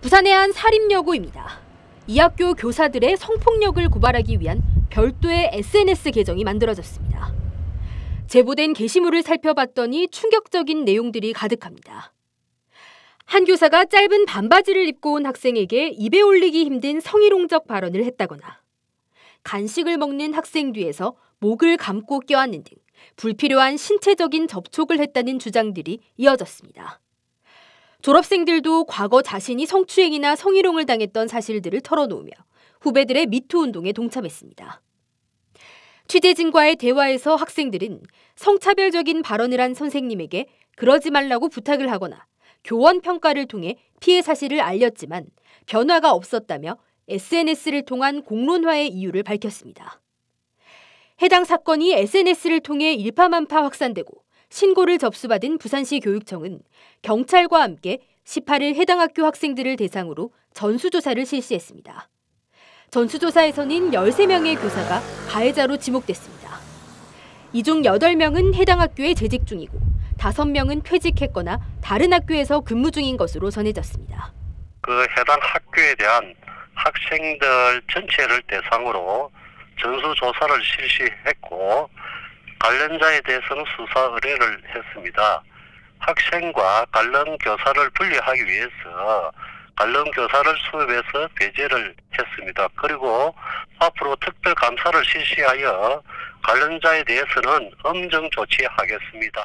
부산의 한 사립여고입니다. 이 학교 교사들의 성폭력을 고발하기 위한 별도의 SNS 계정이 만들어졌습니다. 제보된 게시물을 살펴봤더니 충격적인 내용들이 가득합니다. 한 교사가 짧은 반바지를 입고 온 학생에게 입에 올리기 힘든 성희롱적 발언을 했다거나 간식을 먹는 학생 뒤에서 목을 감고 껴안는 등 불필요한 신체적인 접촉을 했다는 주장들이 이어졌습니다. 졸업생들도 과거 자신이 성추행이나 성희롱을 당했던 사실들을 털어놓으며 후배들의 미투 운동에 동참했습니다. 취재진과의 대화에서 학생들은 성차별적인 발언을 한 선생님에게 그러지 말라고 부탁을 하거나 교원 평가를 통해 피해 사실을 알렸지만 변화가 없었다며 SNS를 통한 공론화의 이유를 밝혔습니다. 해당 사건이 SNS를 통해 일파만파 확산되고 신고를 접수받은 부산시 교육청은 경찰과 함께 18일 해당 학교 학생들을 대상으로 전수조사를 실시했습니다. 전수조사에서는 13명의 교사가 가해자로 지목됐습니다. 이 중 8명은 해당 학교에 재직 중이고 5명은 퇴직했거나 다른 학교에서 근무 중인 것으로 전해졌습니다. 그 해당 학교에 대한 학생들 전체를 대상으로 전수조사를 실시했고 관련자에 대해서는 수사 의뢰를 했습니다. 학생과 관련 교사를 분리하기 위해서 관련 교사를 수업해서 배제를 했습니다. 그리고 앞으로 특별 감사를 실시하여 관련자에 대해서는 엄정 조치하겠습니다.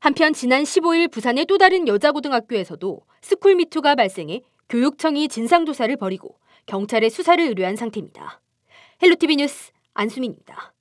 한편 지난 15일 부산의 또 다른 여자고등학교에서도 스쿨미투가 발생해 교육청이 진상조사를 벌이고 경찰에 수사를 의뢰한 상태입니다. 헬로티비 뉴스 안수민입니다.